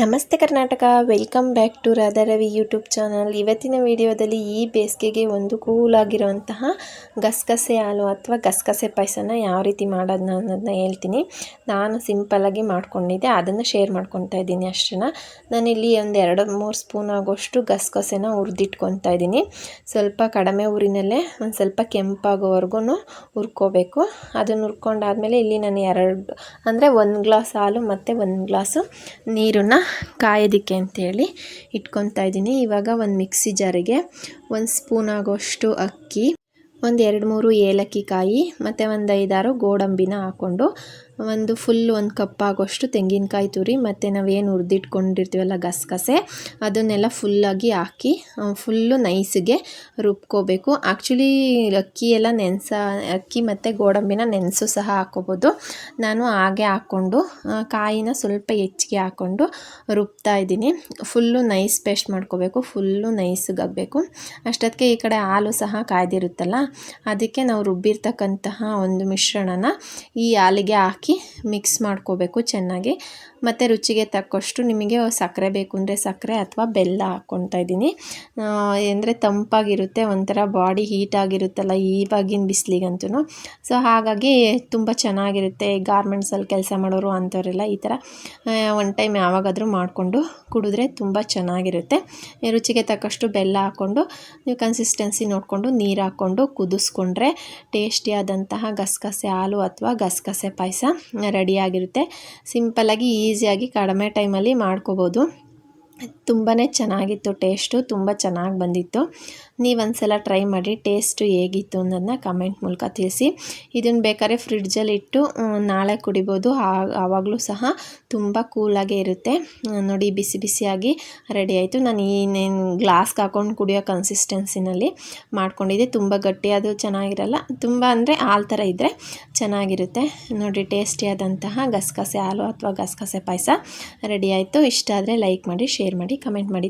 ನಮಸ್ತೆ Karnataka, welcome back to Radharavi YouTube channel. ಇವತ್ತಿನ ವಿಡಿಯೋದಲ್ಲಿ ಈ ಬೇಸಿಗೆಗೆ ಒಂದು ಕೂಲಾಗಿರುವಂತಹ ಗಸಗಸೆ ಹಾಲು ಅಥವಾ ಗಸಗಸೆ ಪಾಯಸನ ಯಾವ ರೀತಿ ಮಾಡೋದನ್ನ ಅನ್ನೋದನ್ನ ಹೇಳ್ತೀನಿ. ನಾನು ಸಿಂಪಲ್ಲಾಗಿ ಮಾಡ್ಕೊಂಡಿದ್ದೆ, ಅದನ್ನು ಶೇರ್ ಮಾಡ್ಕೊತಾ ಇದ್ದೀನಿ ಅಷ್ಟನ್ನ ನಾನಿಲ್ಲಿ ಒಂದು ಎರಡು ಮೂರು ಸ್ಪೂನ್ ಆಗೋಷ್ಟು ಗಸಗಸೆನ ಹುರಿದಿಟ್ಕೊತಾ ಇದ್ದೀನಿ. ಸ್ವಲ್ಪ ಕಡಿಮೆ ಊರಿನಲ್ಲೇ ಒಂದು ಸ್ವಲ್ಪ ಕೆಂಪಾಗೋವರೆಗೂ ಹುರ್ಕೋಬೇಕು. ಅದನ್ನು ಹುರ್ಕೊಂಡಾದ್ಮೇಲೆ ಇಲ್ಲಿ ನಾನು ಎರಡು, ಅಂದರೆ ಒಂದು ಗ್ಲಾಸ್ ಹಾಲು ಮತ್ತು ಒಂದು ಗ್ಲಾಸು ನೀರನ್ನು ಕಾಯೋದಕ್ಕೆ ಅಂತೇಳಿ ಇಟ್ಕೊತಾ ಇದ್ದೀನಿ. ಇವಾಗ ಒಂದು ಮಿಕ್ಸಿ ಜಾರಿಗೆ ಒಂದು ಸ್ಪೂನ್ ಆಗೋಷ್ಟು ಅಕ್ಕಿ, ಒಂದು ಎರಡು ಮೂರು ಏಲಕ್ಕಿ ಕಾಯಿ, ಮತ್ತು ಒಂದು ಐದಾರು ಗೋಡಂಬಿನ ಹಾಕ್ಕೊಂಡು ಒಂದು ಫುಲ್ ಒಂದು ಕಪ್ ಆಗೋಷ್ಟು ತೆಂಗಿನಕಾಯಿ ತುರಿ, ಮತ್ತು ನಾವೇನು ಹುರಿದಿಟ್ಕೊಂಡಿರ್ತೀವಲ್ಲ ಗಸಗಸೆ, ಅದನ್ನೆಲ್ಲ ಫುಲ್ಲಾಗಿ ಹಾಕಿ ಫುಲ್ಲು ನೈಸಿಗೆ ರುಬ್ಕೋಬೇಕು. ಆ್ಯಕ್ಚುಲಿ ಅಕ್ಕಿ ಎಲ್ಲ ನೆನೆಸ, ಅಕ್ಕಿ ಮತ್ತು ಗೋಡಂಬಿನ ನೆನೆಸು ಸಹ ಹಾಕೋಬೋದು. ನಾನು ಹಾಗೆ ಹಾಕ್ಕೊಂಡು ಕಾಯಿನ ಸ್ವಲ್ಪ ಹೆಚ್ಚಿಗೆ ಹಾಕ್ಕೊಂಡು ರುಬ್ತಾ ಇದ್ದೀನಿ. ಫುಲ್ಲು ನೈಸ್ ಪೇಸ್ಟ್ ಮಾಡ್ಕೋಬೇಕು ಫುಲ್ಲು ನೈಸ್ಗಾಗಬೇಕು ಅಷ್ಟೊತ್ತಿಗೆ ಈ ಕಡೆ ಹಾಲು ಸಹ ಕಾಯ್ದಿರುತ್ತಲ್ಲ, ಅದಕ್ಕೆ ನಾವು ರುಬ್ಬಿರ್ತಕ್ಕಂತಹ ಒಂದು ಮಿಶ್ರಣನ ಈ ಹಾಲಿಗೆ ಹಾಕಿ ಮಿಕ್ಸ್ ಮಾಡ್ಕೋಬೇಕು ಚೆನ್ನಾಗಿ. ಮತ್ತು ರುಚಿಗೆ ತಕ್ಕಷ್ಟು ನಿಮಗೆ ಸಕ್ಕರೆ ಬೇಕು ಅಂದರೆ ಸಕ್ಕರೆ ಅಥವಾ ಬೆಲ್ಲ ಹಾಕ್ಕೊತಾ ಇದ್ದೀನಿ. ಅಂದರೆ ತಂಪಾಗಿರುತ್ತೆ, ಒಂಥರ ಬಾಡಿ ಹೀಟ್ ಆಗಿರುತ್ತಲ್ಲ ಇವಾಗಿನ ಬಿಸಿಲಿಗಂತೂ. ಸೊ, ಹಾಗಾಗಿ ತುಂಬ ಚೆನ್ನಾಗಿರುತ್ತೆ ಗಾರ್ಮೆಂಟ್ಸಲ್ಲಿ ಕೆಲಸ ಮಾಡೋರು ಅಂಥವರೆಲ್ಲ ಈ ಥರ. ಒನ್ ಟೈಮ್ ಯಾವಾಗಾದರೂ ಮಾಡಿಕೊಂಡು ಕುಡಿದ್ರೆ ತುಂಬ ಚೆನ್ನಾಗಿರುತ್ತೆ. ರುಚಿಗೆ ತಕ್ಕಷ್ಟು ಬೆಲ್ಲ ಹಾಕ್ಕೊಂಡು, ನೀವು ಕನ್ಸಿಸ್ಟೆನ್ಸಿ ನೋಡಿಕೊಂಡು, ನೀರು ಹಾಕ್ಕೊಂಡು ಕುದಿಸ್ಕೊಂಡ್ರೆ ಟೇಸ್ಟಿಯಾದಂತಹ ಗಸಗಸೆ ಹಾಲು ಅಥವಾ ಗಸಗಸೆ ಪಾಯಸ ರೆಡಿಯಾಗಿರುತ್ತೆ. ಸಿಂಪಲ್ಲಾಗಿ ಈಸಿಯಾಗಿ ಕಡಿಮೆ ಟೈಮಲ್ಲಿ ಮಾಡ್ಕೋಬೋದು. ತುಂಬಾ ಚೆನ್ನಾಗಿತ್ತು ಟೇಸ್ಟು ತುಂಬ ಚೆನ್ನಾಗಿ ಬಂದಿತ್ತು. ನೀವು ಒಂದ್ಸಲ ಟ್ರೈ ಮಾಡಿ ಟೇಸ್ಟು ಹೇಗಿತ್ತು ಅನ್ನೋದನ್ನ ಕಮೆಂಟ್ ಮೂಲಕ ತಿಳಿಸಿ. ಇದನ್ನು ಬೇಕಾದ್ರೆ ಫ್ರಿಡ್ಜಲ್ಲಿ ಇಟ್ಟು ನಾಳೆ ಕುಡಿಬೋದು. ಆವಾಗಲೂ ಸಹ ತುಂಬ ಕೂಲಾಗೇ ಇರುತ್ತೆ. ನೋಡಿ, ಬಿಸಿ ಬಿಸಿಯಾಗಿ ರೆಡಿ ಆಯಿತು. ನಾನು ಏನೇನು ಗ್ಲಾಸ್ಗೆ ಹಾಕೊಂಡು ಕುಡಿಯೋ ಕನ್ಸಿಸ್ಟೆನ್ಸಿನಲ್ಲಿ ಮಾಡ್ಕೊಂಡಿದ್ದೆ. ತುಂಬ ಗಟ್ಟಿಯಾದ, ಚೆನ್ನಾಗಿರಲ್ಲ. ತುಂಬ ಅಂದರೆ ಹಾಲು ಥರ ಇದ್ದರೆ ಚೆನ್ನಾಗಿರುತ್ತೆ. ನೋಡಿ ಟೇಸ್ಟಿಯಾದಂತಹ ಗಸಗಸೆ ಹಾಲು ಅಥವಾ ಗಸಗಸೆ ಪಾಯಸ ರೆಡಿ ಆಯಿತು. ಇಷ್ಟ ಆದರೆ ಲೈಕ್ ಮಾಡಿ ಶೇರ್ ಮಾಡಿ ಕಮೆಂಟ್ ಮಾಡಿ.